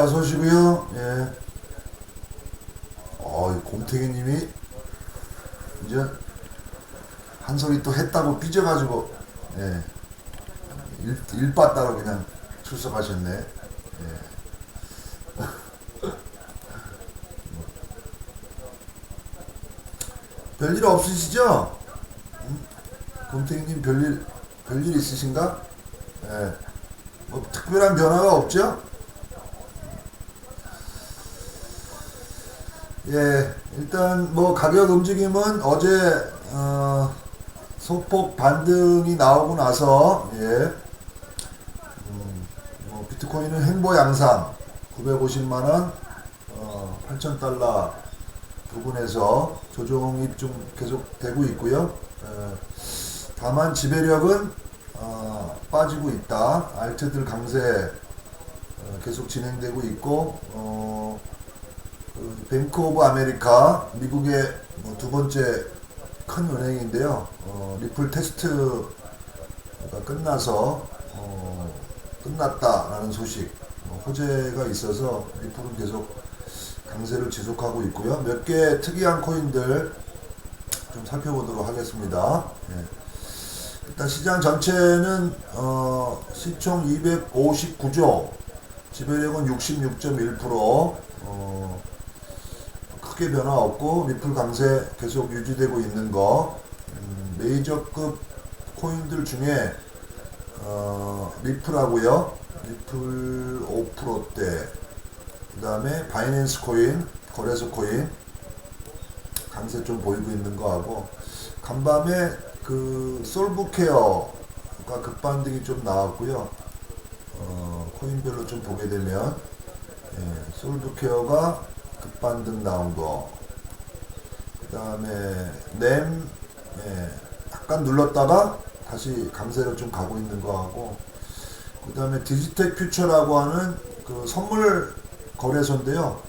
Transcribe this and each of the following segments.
예, 어서 오시고요. 예. 어, 곰탱이님이 이제 한 소리 또 했다고 삐져가지고 예. 일, 일바따로 그냥 출석하셨네. 예. 별일 없으시죠? 음? 곰탱이님 별일 별일 있으신가? 예. 뭐 특별한 변화가 없죠? 예, 일단 뭐 가격 움직임은 어제 어, 소폭 반등이 나오고 나서 예, 음, 뭐 비트코인은 행보 양상 950만 원, 어, 8천 달러 부근에서 조정이 좀 계속 되고 있고요. 예, 다만 지배력은 어, 빠지고 있다. 알트들 강세 어, 계속 진행되고 있고 어, 그 뱅크 오브 아메리카 미국의 뭐두 번째 큰 은행인데요. 어, 리플 테스트가 끝나서 어, 끝났다라는 소식 어, 호재가 있어서 리플은 계속 강세를 지속하고 있고요. 몇 개 특이한 코인들 좀 살펴보도록 하겠습니다. 예. 일단 시장 전체는 어, 시총 259조, 지배력은 66.1%, 어, 크게 변화 없고 리플 강세 계속 유지되고 있는 거, 음, 메이저급 코인들 중에 어, 리플하고요, 리플 5%대, 그 다음에 바이낸스 코인, 거래소 코인 강세 좀 보이고 있는 거 하고 간밤에 그 솔브케어가 급반등이 좀 나왔고요. 어, 코인별로 좀 보게 되면 예, 솔브케어가 급반등 나온 거. 그 다음에 램 예, 약간 눌렀다가 다시 강세로 좀 가고 있는 거 하고 그 다음에 디지텍 퓨처라고 하는 그 선물 거래소인데요.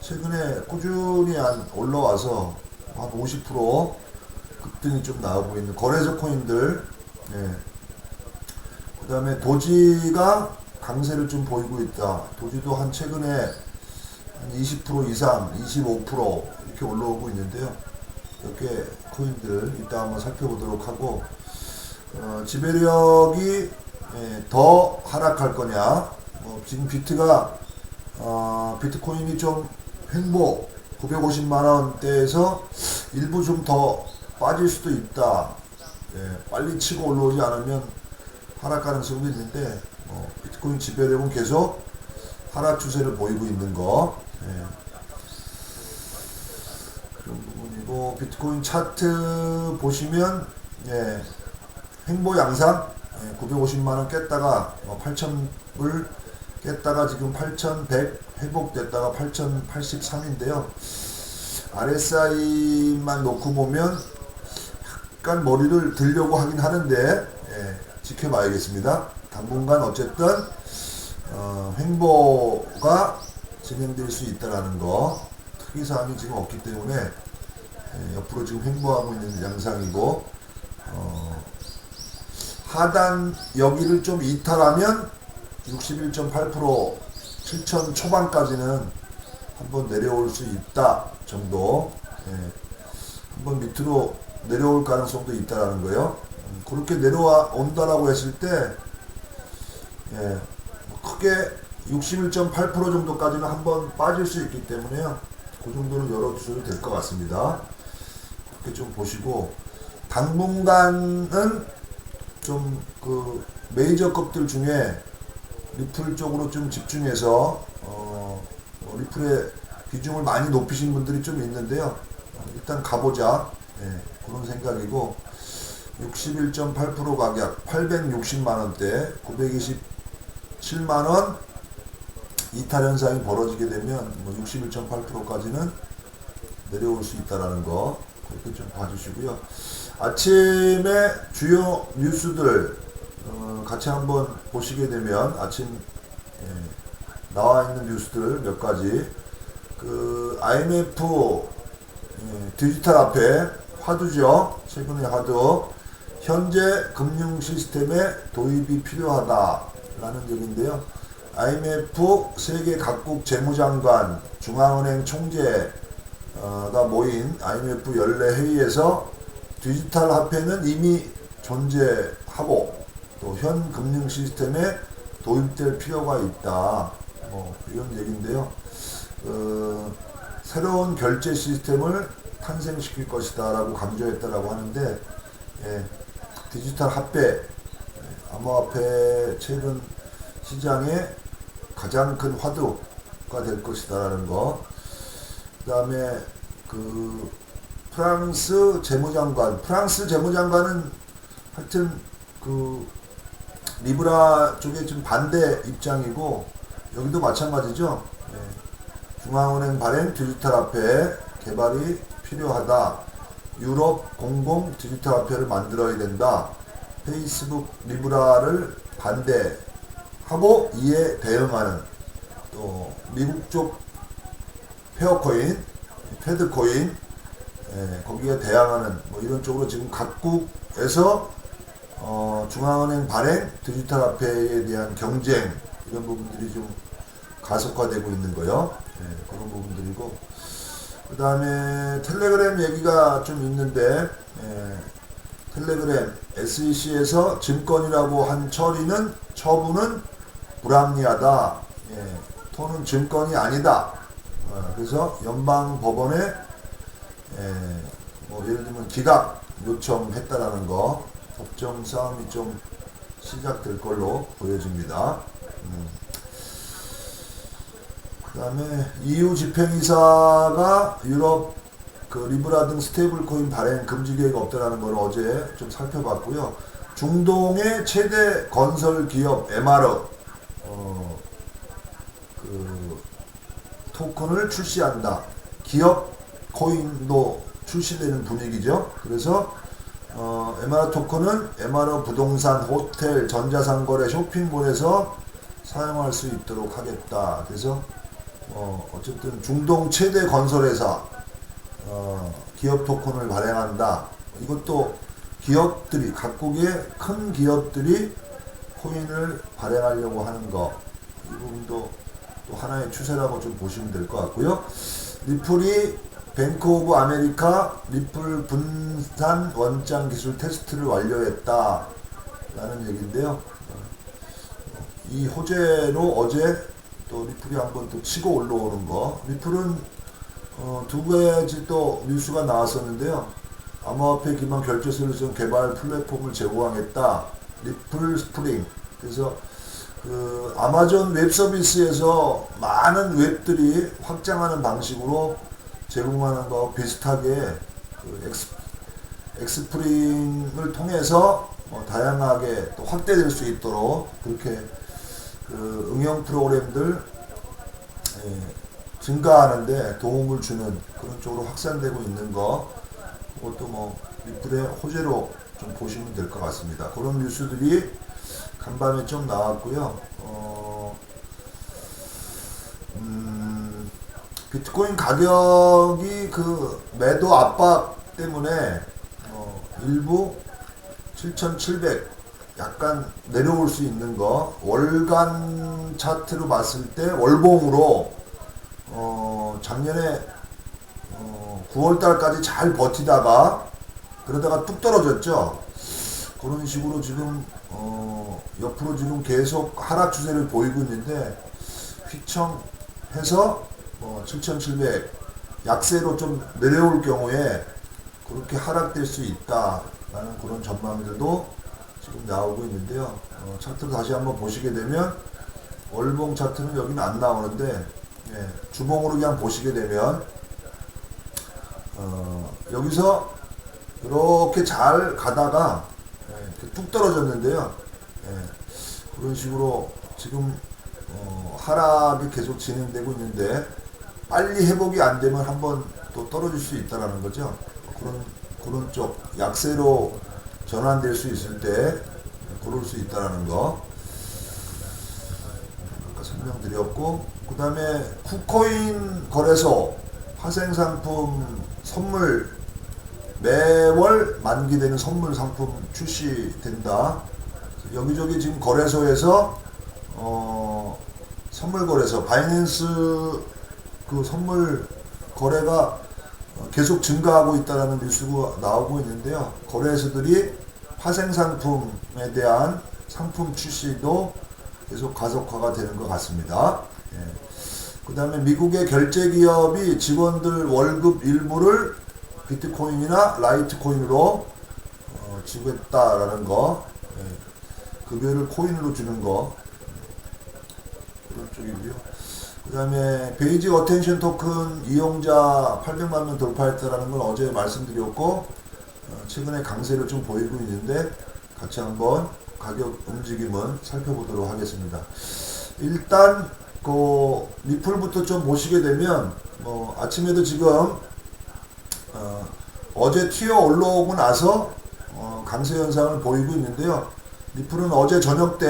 최근에 꾸준히 한 올라와서 한 50% 급등이 좀 나오고 있는 거래소 코인들. 예. 그 다음에 도지가 강세를 좀 보이고 있다. 도지도 한 최근에 한 20% 이상, 25% 이렇게 올라오고 있는데요. 몇개 코인들 이따 한번 살펴보도록 하고, 어, 지배력이 예, 더 하락할 거냐. 뭐 지금 비트가, 어, 비트코인이 좀 횡보 950만 원대에서 일부 좀 더 빠질 수도 있다. 예, 빨리 치고 올라오지 않으면 하락 가능성도 있는데 어, 비트코인 지배력은 계속 하락 추세를 보이고 있는 거. 예. 그런 부분이고 비트코인 차트 보시면 예, 행보 양상 예, 950만 원 깼다가 어, 8,000불 깼다가 지금 8,100 회복됐다가 8,083인데요. RSI만 놓고 보면 약간 머리를 들려고 하긴 하는데 예, 지켜봐야겠습니다. 당분간 어쨌든 어, 횡보가 진행될 수 있다라는 거 특이 사항이 지금 없기 때문에 예, 옆으로 지금 횡보하고 있는 양상이고 어, 하단 여기를 좀 이탈하면 61.8% 7천 초반까지는 한번 내려올 수 있다 정도 예, 한번 밑으로 내려올 가능성도 있다라는 거예요. 음, 그렇게 내려와 온다라고 했을 때 예, 뭐 크게 61.8% 정도까지는 한번 빠질 수 있기 때문에요. 그 정도는 열어주셔도 될 것 같습니다. 그렇게 좀 보시고 당분간은 좀 그 메이저급들 중에 리플 쪽으로 좀 집중해서 어, 뭐 리플의 비중을 많이 높이신 분들이 좀 있는데요. 어, 일단 가보자 예, 그런 생각이고 61.8% 가격 860만 원대 927만 원 이탈 현상이 벌어지게 되면 뭐 61.8%까지는 내려올 수 있다라는 거 그렇게 좀 봐주시고요. 아침에 주요 뉴스들 어, 같이 한번 보시게 되면 아침 예, 나와 있는 뉴스들 몇 가지. 그 IMF 예, 디지털 앞에 화두죠 최근의 화두. 현재 금융 시스템에 도입이 필요하다라는 얘기인데요 IMF 세계 각국 재무장관, 중앙은행 총재가 모인 IMF 연례 회의에서 디지털 화폐는 이미 존재하고 또 현 금융 시스템에 도입될 필요가 있다. 뭐 이런 얘기인데요. 어, 새로운 결제 시스템을 탄생시킬 것이다라고 강조했다라고 하는데 예, 디지털 화폐, 예, 암호화폐 최근 시장에 가장 큰 화두가 될 것이다라는 거. 그다음에 그 프랑스 재무장관, 프랑스 재무장관은 하여튼 그 리브라 쪽에 좀 반대 입장이고 여기도 마찬가지죠. 예. 중앙은행 발행 디지털 화폐 개발이 필요하다. 유럽 공공 디지털 화폐를 만들어야 된다. 페이스북 리브라를 반대 하고 이에 대응하는 또 미국 쪽 페어코인, 패드코인 예, 거기에 대항하는 뭐 이런 쪽으로 지금 각국에서 어, 중앙은행 발행 디지털 화폐에 대한 경쟁 이런 부분들이 좀 가속화되고 있는 거요. 예, 그런 부분들이고 그 다음에 텔레그램 얘기가 좀 있는데 예, 텔레그램 SEC에서 증권이라고 한 처리는 처분은 불합리하다. 예, 톤은 증권이 아니다. 어, 그래서 연방 법원에 예, 뭐 예를 들면 기각 요청했다라는 거 법정 싸움이 좀 시작될 걸로 보여집니다. 음. 그 다음에 EU 집행이사가 유럽 그 리브라 등 스테이블 코인 발행 금지 계획 없다라는 걸 어제 좀 살펴봤고요. 중동의 최대 건설 기업 MR 어, 그 토큰을 출시한다. 기업 코인도 출시되는 분위기죠. 그래서 어, MR 토큰은 MR 부동산, 호텔, 전자상거래, 쇼핑몰에서 사용할 수 있도록 하겠다. 그래서 어, 어쨌든 중동 최대 건설회사 어, 기업 토큰을 발행한다. 이것도 기업들이 각국의 큰 기업들이 코인을 발행하려고 하는 거. 이 부분도 또 하나의 추세라고 좀 보시면 될 것 같고요. 리플이 뱅크 오브 아메리카 리플 분산 원장 기술 테스트를 완료했다. 라는 얘기인데요. 이 호재로 어제 또 리플이 한번 또 치고 올라오는 거. 리플은 어, 두 가지 또 뉴스가 나왔었는데요. 암호화폐 기반 결제 솔루션 개발 플랫폼을 제공하겠다. 리플 스프링. 그래서 그 아마존 웹 서비스에서 많은 웹들이 확장하는 방식으로 제공하는 거 비슷하게 그 엑스, 엑스프링을 통해서 어, 다양하게 또 확대될 수 있도록 그렇게 그 응용 프로그램들 예, 증가하는데 도움을 주는 그런 쪽으로 확산되고 있는 거 그것도 뭐 리플의 호재로 좀 보시면 될 것 같습니다. 그런 뉴스들이 간밤에 좀 나왔고요. 어, 음, 비트코인 가격이 그 매도 압박 때문에 어, 일부 7,700 약간 내려올 수 있는 거 월간 차트로 봤을 때 월봉으로 어, 작년에 어, 9월달까지 잘 버티다가 그러다가 뚝 떨어졌죠. 그런 식으로 지금 어, 옆으로 지금 계속 하락 추세를 보이고 있는데 휘청해서 어, 7,700 약세로 좀 내려올 경우에 그렇게 하락될 수 있다라는 그런 전망들도 지금 나오고 있는데요. 어, 차트를 다시 한번 보시게 되면 월봉 차트는 여기는 안 나오는데 예, 주봉으로 그냥 보시게 되면 어, 여기서 이렇게 잘 가다가 예, 뚝 떨어졌는데요. 예, 그런 식으로 지금 어, 하락이 계속 진행되고 있는데 빨리 회복이 안 되면 한번 또 떨어질 수 있다라는 거죠. 그런 그런 쪽 약세로 전환될 수 있을 때 그럴 수 있다라는 거 아까 설명드렸고 그 다음에 쿠코인 거래소 파생 상품 선물 매월 만기되는 선물 상품 출시된다. 여기저기 지금 거래소에서 어 선물 거래소 바이낸스 그 선물 거래가 어, 계속 증가하고 있다는 뉴스가 나오고 있는데요. 거래소들이 파생 상품에 대한 상품 출시도 계속 가속화가 되는 것 같습니다. 그 다음에 미국의 결제 기업이 직원들 월급 일부를 비트코인이나 라이트코인으로 어, 주겠다라는 거, 예, 급여를 코인으로 주는 거 그런 쪽이고요. 그 다음에 베이직 어텐션 토큰 이용자 800만 명 돌파했다라는 건 어제 말씀드렸고 어, 최근에 강세를 좀 보이고 있는데 같이 한번 가격 움직임은 살펴보도록 하겠습니다. 일단 그 리플부터 좀 보시게 되면 뭐 아침에도 지금 어, 어제 튀어 올라오고 나서 어, 강세 현상을 보이고 있는데요. 리플은 어제 저녁 때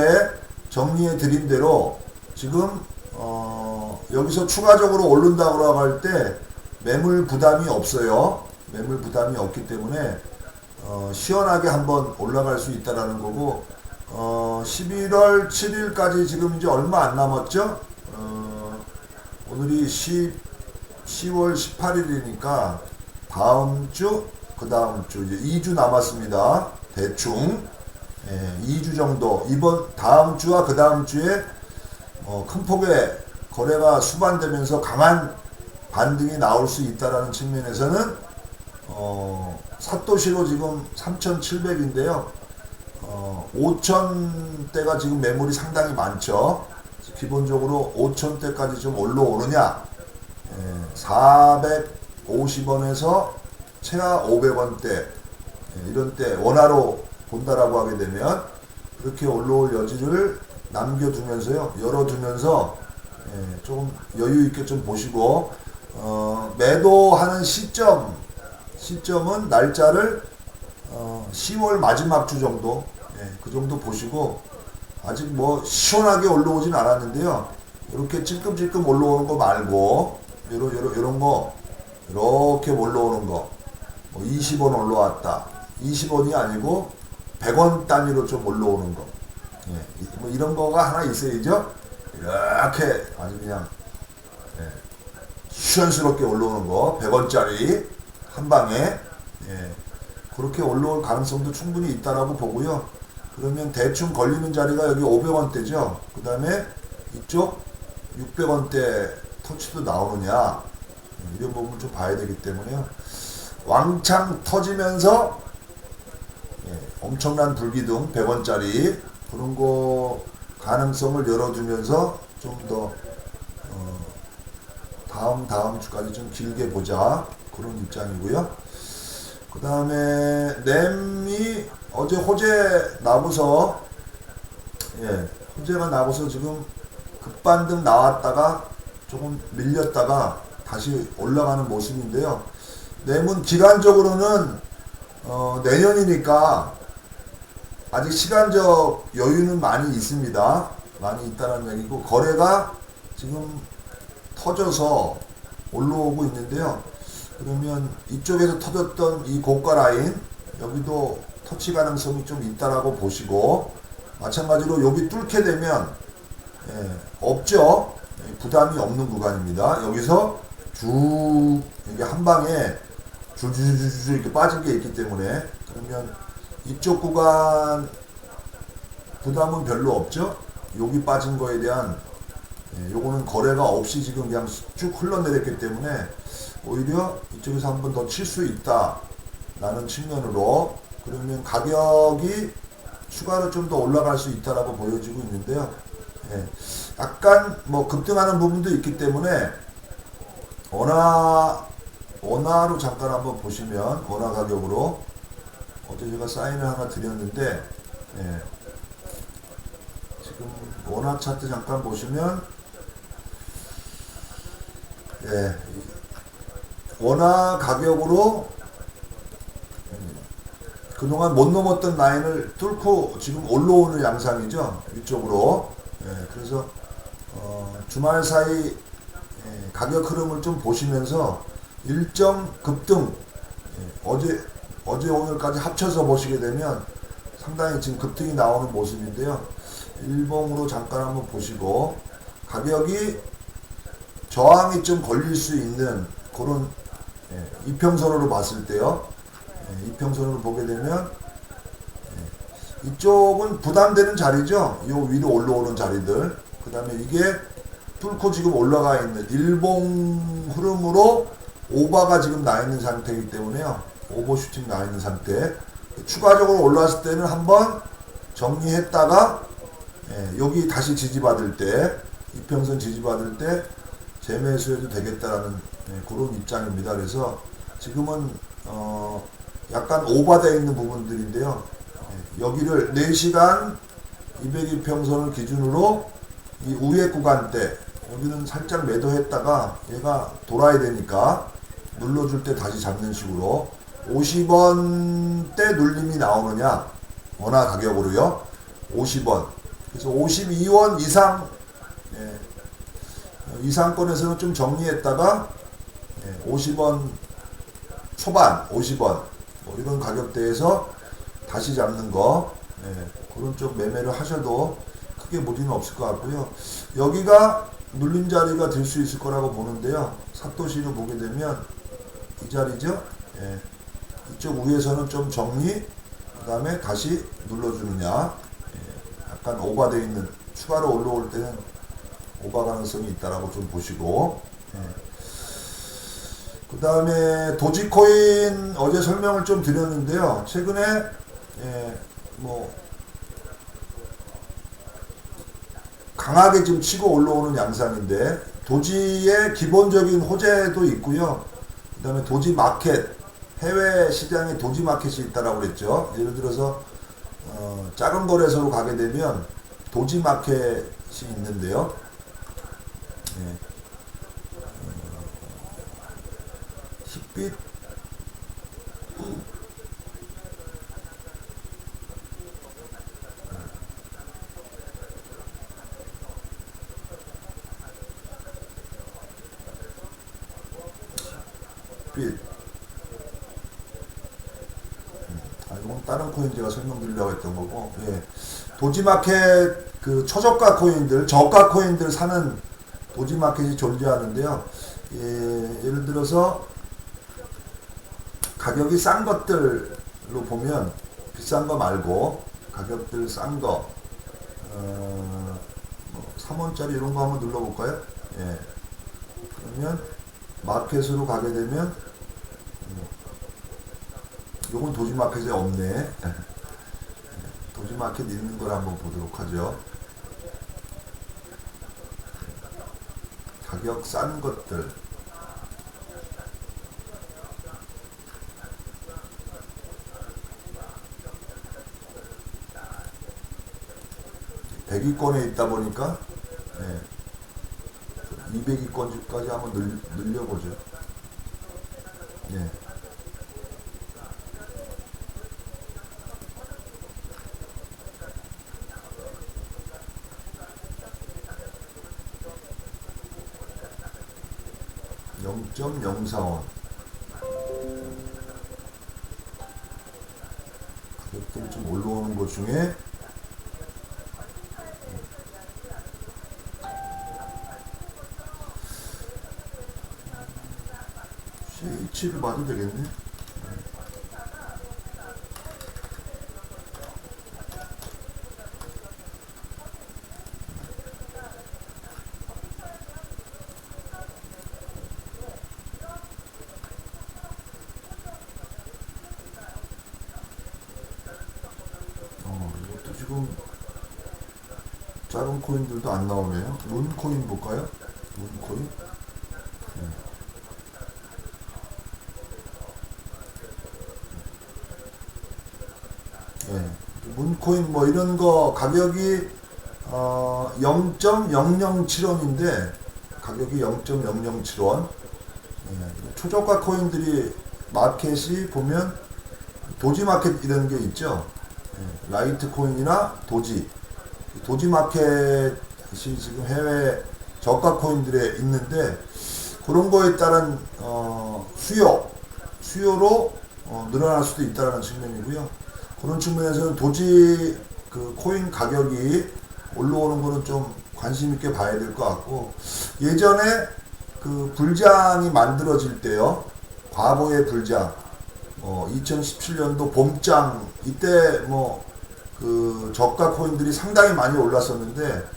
정리해 드린 대로 지금 어, 여기서 추가적으로 오른다고 할 때 매물 부담이 없어요. 매물 부담이 없기 때문에 어, 시원하게 한번 올라갈 수 있다라는 거고 어, 11월 7일까지 지금 이제 얼마 안 남았죠? 어, 오늘이 10, 10월 18일이니까 다음 주, 그 다음 주, 이제 2주 남았습니다. 대충. 예, 2주 정도. 이번, 다음 주와 그 다음 주에 어, 큰 폭의 거래가 수반되면서 강한 반등이 나올 수 있다라는 측면에서는 어, 사또시로 지금 3,700인데요. 어, 5,000대가 지금 매물이 상당히 많죠. 기본적으로 5,000대까지 좀 올라오느냐, 예, 에, 400 50원에서 최하 500원대 예, 이런 때 원화로 본다라고 하게 되면 그렇게 올라올 여지를 남겨두면서요 열어두면서 예, 조금 여유 있게 좀 보시고 어, 매도하는 시점 시점은 날짜를 어, 10월 마지막 주 정도 예, 그 정도 보시고 아직 뭐 시원하게 올라오진 않았는데요. 이렇게 찔끔찔끔 올라오는 거 말고 이런 이런 이런 거 이렇게 올라오는 거. 뭐 20원 올라왔다. 20원이 아니고 100원 단위로 좀 올라오는 거. 예, 이- 뭐 이런 거가 하나 있어야죠? 이렇게 아주 그냥 예, 시원스럽게 올라오는 거. 100원짜리 한 방에 예, 그렇게 올라올 가능성도 충분히 있다라고 보고요. 그러면 대충 걸리는 자리가 여기 500원대죠. 그 다음에 이쪽 600원대 터치도 나오느냐? 예, 이런 부분 좀 봐야 되기 때문에요. 왕창 터지면서 예, 엄청난 불기둥 100원짜리 그런 거 가능성을 열어두면서 좀더 어, 다음 다음 주까지 좀 길게 보자 그런 입장이고요. 그 다음에 램이 어제 호재 나고서 예 호재가 나고서 지금 급반등 나왔다가 조금 밀렸다가 다시 올라가는 모습인데요. 램은 기간적으로는 어, 내년이니까 아직 시간적 여유는 많이 있습니다. 많이 있다는 얘기고 거래가 지금 터져서 올라오고 있는데요. 그러면 이쪽에서 터졌던 이 고가 라인 여기도 터치 가능성이 좀 있다라고 보시고 마찬가지로 여기 뚫게 되면 예, 없죠. 예, 부담이 없는 구간입니다. 여기서 쭉 이게 한 방에 줄줄줄줄 이렇게 빠진 게 있기 때문에 그러면 이쪽 구간 부담은 별로 없죠. 여기 빠진 거에 대한 예, 요거는 거래가 없이 지금 그냥 쭉 흘러내렸기 때문에 오히려 이쪽에서 한 번 더 칠 수 있다라는 측면으로 그러면 가격이 추가로 좀 더 올라갈 수 있다라고 보여지고 있는데요. 예, 약간 뭐 급등하는 부분도 있기 때문에 원화 원화로 잠깐 한번 보시면 원화 가격으로 어제 제가 사인을 하나 드렸는데 예, 지금 원화 차트 잠깐 보시면 예, 원화 가격으로 음, 그동안 못 넘었던 라인을 뚫고 지금 올라오는 양상이죠 위쪽으로. 예, 그래서 어, 주말 사이 예, 가격 흐름을 좀 보시면서 일정 급등 예, 어제 어제 오늘까지 합쳐서 보시게 되면 상당히 지금 급등이 나오는 모습인데요 일봉으로 잠깐 한번 보시고 가격이 저항이 좀 걸릴 수 있는 그런 예, 이평선으로 봤을 때요. 예, 이평선으로 보게 되면 예, 이쪽은 부담되는 자리죠. 요 위로 올라오는 자리들. 그 다음에 이게 뚫고 지금 올라가 있는 일봉 흐름으로 오버가 지금 나 있는 상태이기 때문에요. 오버슈팅 나 있는 상태. 추가적으로 올라왔을 때는 한번 정리했다가 예, 여기 다시 지지받을 때 이평선 지지받을 때 재매수해도 되겠다라는 예, 그런 입장입니다. 그래서 지금은 어 약간 오버되어 있는 부분들인데요. 예, 여기를 4시간 202평선을 기준으로 이 우회 구간대 여기는 살짝 매도했다가 얘가 돌아야 되니까 눌러줄 때 다시 잡는 식으로 50원 대 눌림이 나오느냐? 원화 가격으로요. 50원. 그래서 52원 이상 예, 이상권에서는 좀 정리했다가 예, 50원 초반 50원. 뭐 이런 가격대에서 다시 잡는 거 예, 그런 쪽 매매를 하셔도 크게 무리는 없을 것 같고요. 여기가 눌림 자리가 될 수 있을 거라고 보는데요. 사토시로 보게 되면 이 자리죠. 예, 이쪽 위에서는 좀 정리, 그 다음에 다시 눌러주느냐. 예, 약간 오버되어 있는 추가로 올라올 때는 오버 가능성이 있다라고 좀 보시고. 그 다음에 도지코인 어제 설명을 좀 드렸는데요. 최근에 예, 뭐 강하게 지금 치고 올라오는 양상인데 도지의 기본적인 호재도 있고요. 그 다음에 도지 마켓 해외 시장에 도지 마켓이 있다라고 그랬죠. 예를 들어서 어, 작은 거래소로 가게 되면 도지 마켓이 있는데요. 예. 어, 힙빛 빛. 음, 아, 이건 다른 코인 제가 설명드리려고 했던 거고, 예. 도지마켓 그 초저가 코인들, 저가 코인들 사는 도지마켓이 존재하는데요. 예, 예를 들어서 가격이 싼 것들로 보면 비싼 거 말고 가격들 싼 거, 어, 뭐 3원짜리 이런 거 한번 눌러볼까요? 예. 그러면 마켓으로 가게 되면 음, 요건 도지마켓에 없네 도지마켓 있는 걸 한번 보도록 하죠 가격 싼 것들 백위권에 있다 보니까 예. 200위권까지 한번 늘, 늘려보죠. 예. (0.045원) 가격들이 좀 올라오는 것 중에 CH를 봐도 되겠네. 어, 이것도 지금 작은 코인들도 안 나오네요. 룬 코인 볼까요? 룬 코인? 예. 문코인 뭐 이런 거 가격이 어 0.007원인데 가격이 0.007원. 예. 초저가 코인들이 마켓이 보면 도지 마켓 이런 게 있죠. 예. 라이트 코인이나 도지. 도지 마켓이 지금 해외 저가 코인들에 있는데 그런 거에 따른 어 수요 수요로 어 늘어날 수도 있다는 측면이고요. 그런 측면에서는 도지 그 코인 가격이 올라오는 거는 좀 관심 있게 봐야 될 것 같고 예전에 그 불장이 만들어질 때요 과거의 불장 어, 2017년도 봄장 이때 뭐 그 저가 코인들이 상당히 많이 올랐었는데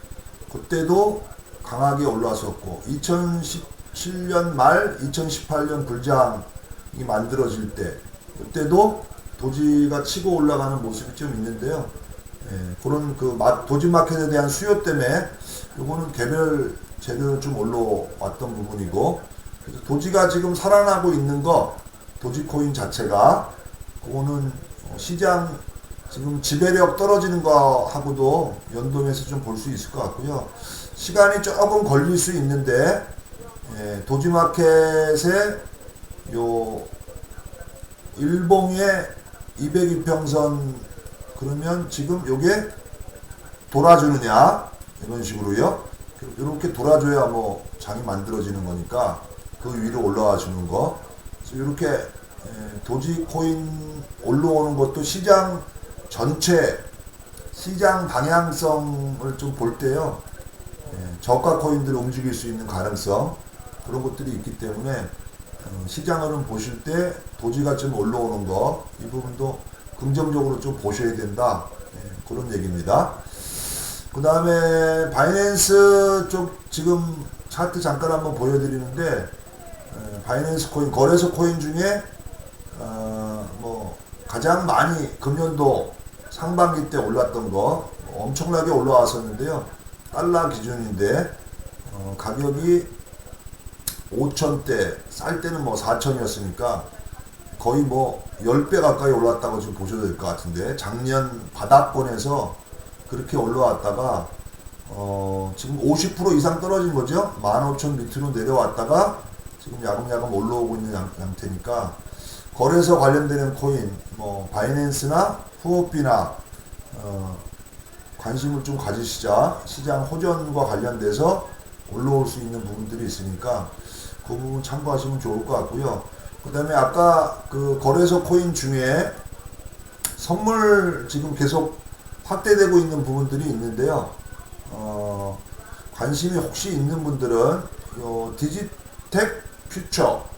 그때도 강하게 올랐었고 2017년 말 2018년 불장이 만들어질 때 그때도 도지가 치고 올라가는 모습이 좀 있는데요. 예, 그런 그 마- 도지 마켓에 대한 수요 때문에 요거는 개별 제대로 좀 올라왔던 부분이고 그래서 도지가 지금 살아나고 있는 거 도지코인 자체가 그거는 어, 시장 지금 지배력 떨어지는 거하고도 연동해서 좀 볼 수 있을 것 같고요. 시간이 조금 걸릴 수 있는데 예, 도지마켓의 요 일봉의 202평선 그러면 지금 요게 돌아주느냐 이런 식으로요. 이렇게 돌아줘야 뭐 장이 만들어지는 거니까 그 위로 올라와 주는 거. 이렇게 예, 도지 코인 올라오는 것도 시장 전체 시장 방향성을 좀 볼 때요. 예, 저가 코인들 움직일 수 있는 가능성 그런 것들이 있기 때문에 어, 시장을 보실 때 도지가 좀 올라오는 거 이 부분도 긍정적으로 좀 보셔야 된다 예, 그런 얘기입니다. 그 다음에 바이낸스 쪽 지금 차트 잠깐 한번 보여드리는데 에, 바이낸스 코인 거래소 코인 중에 어, 뭐 가장 많이 금년도 상반기 때 올랐던 거 엄청나게 올라왔었는데요. 달러 기준인데 어, 가격이 5천대 쌀 때는 뭐 4천이었으니까 거의 뭐 10배 가까이 올랐다고 지금 보셔도 될 것 같은데 작년 바닥권에서 그렇게 올라왔다가 어 지금 50% 이상 떨어진 거죠? 15,000 밑으로 내려왔다가 지금 야금야금 올라오고 있는 양, 양태니까 거래소 관련되는 코인 뭐 바이낸스나 후오비나 어 관심을 좀 가지시자 시장 호전과 관련돼서 올라올 수 있는 부분들이 있으니까 그 부분 참고하시면 좋을 것 같고요. 그 다음에 아까 그 거래소 코인 중에 선물 지금 계속 확대되고 있는 부분들이 있는데요. 어, 관심이 혹시 있는 분들은 요 디지텍 퓨처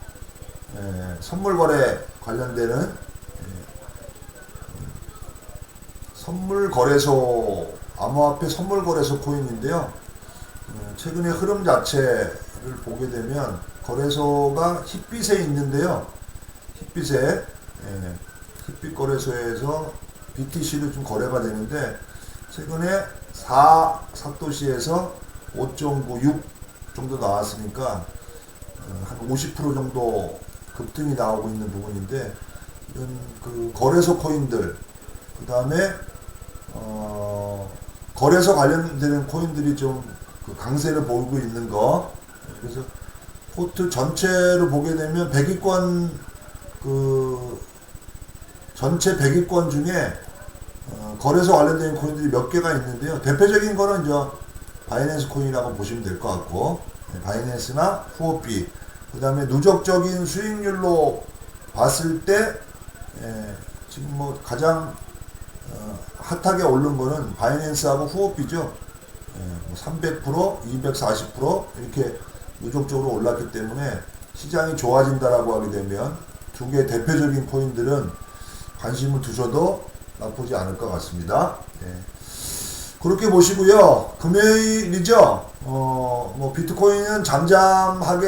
예, 선물 거래 관련되는 예, 선물 거래소 암호화폐 선물 거래소 코인인데요. 어, 최근의 흐름 자체를 보게 되면 거래소가 힙빛에 있는데요. 힙빛에 예, 힙빛 거래소에서 BTC로 좀 거래가 되는데 최근에 4 사토시에서 5.96 정도 나왔으니까 어, 한50% 정도 급등이 나오고 있는 부분인데 이런 그 거래소 코인들 그 다음에 어, 거래소 관련되는 코인들이 좀 그 강세를 보이고 있는 거 그래서 포트 전체를 보게 되면 100위권 그 전체 100위권 중에 어, 거래소 관련된 코인들이 몇 개가 있는데요. 대표적인 거는 이제 바이낸스 코인이라고 보시면 될 것 같고 네, 바이낸스나 후오비 그 다음에 누적적인 수익률로 봤을 때 예, 지금 뭐 가장 어, 핫하게 오른 거는 바이낸스하고 후오비죠. 예, 뭐 300%, 240% 이렇게 누적적으로 올랐기 때문에 시장이 좋아진다라고 하게 되면 두 개 대표적인 코인들은 관심을 두셔도 나쁘지 않을 것 같습니다. 예. 그렇게 보시고요. 금요일이죠. 어, 뭐 비트코인은 잠잠하게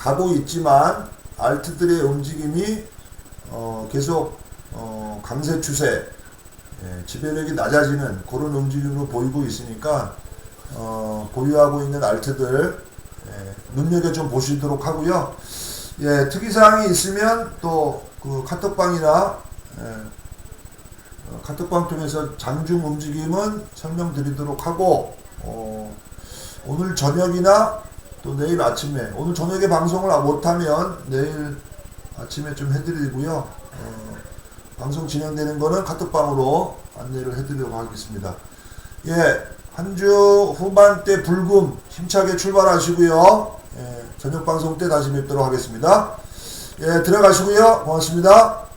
가고 있지만 알트들의 움직임이 어, 계속 어, 강세 추세, 예, 지배력이 낮아지는 그런 움직임으로 보이고 있으니까 어, 보유하고 있는 알트들 예, 눈여겨 좀 보시도록 하고요. 예, 특이사항이 있으면 또 그 카톡방이나 예, 어, 카톡방 통해서 장중 움직임은 설명드리도록 하고 어, 오늘 저녁이나 또 내일 아침에 오늘 저녁에 방송을 못하면 내일 아침에 좀 해드리고요. 어, 방송 진행되는 거는 카톡방으로 안내를 해드리도록 하겠습니다. 예, 한 주 후반때 불금 힘차게 출발하시고요. 예, 저녁 방송 때 다시 뵙도록 하겠습니다. 예, 들어가시고요. 고맙습니다.